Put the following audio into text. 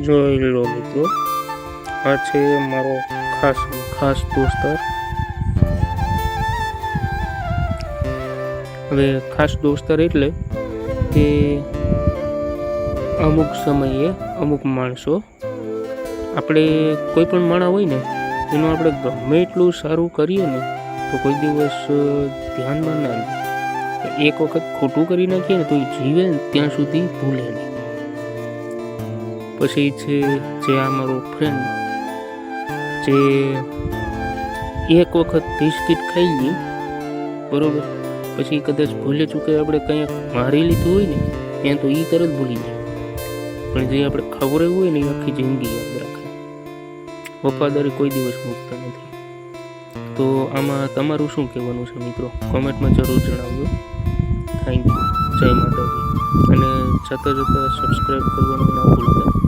જોઈ લો મિત્રો. આ છે મારો ખાસ ખાસ દોસ્તાર. હવે ખાસ દોસ્તાર એટલે કે અમુક સમયે અમુક માણસો, આપણે કોઈ પણ માણસ હોય ને, એનું આપણે ગમે એટલું સારું કરીએ ને, તો કોઈ દિવસ ધ્યાનમાં ના લે. એક વખત ખોટું કરી નાખીએ ને તો એ જીવે ત્યાં સુધી ભૂલે નહીં. પછી છે જે આ મારો ફ્રેન્ડ જે એક વખત બિસ્કિટ ખાઈ ગઈ બરોબર? પછી કદાચ ભૂલે ચૂકે આપણે કંઈક મારી લીધું હોય ને, ત્યાં તો એ તરત ભૂલી જાય. પણ જે આપણે ખવડાવ્યું હોય ને એ આખી જિંદગી યાદ રાખે. વફાદારી કોઈ દિવસ મૂકતા નથી. તો આમાં તમારું શું કહેવાનું છે મિત્રો? કોમેન્ટમાં જરૂર જણાવજો. થેન્ક યુ જય માતાજી. અને જતાં જતાં સબસ્ક્રાઈબ કરવાનું ના ભૂલતા.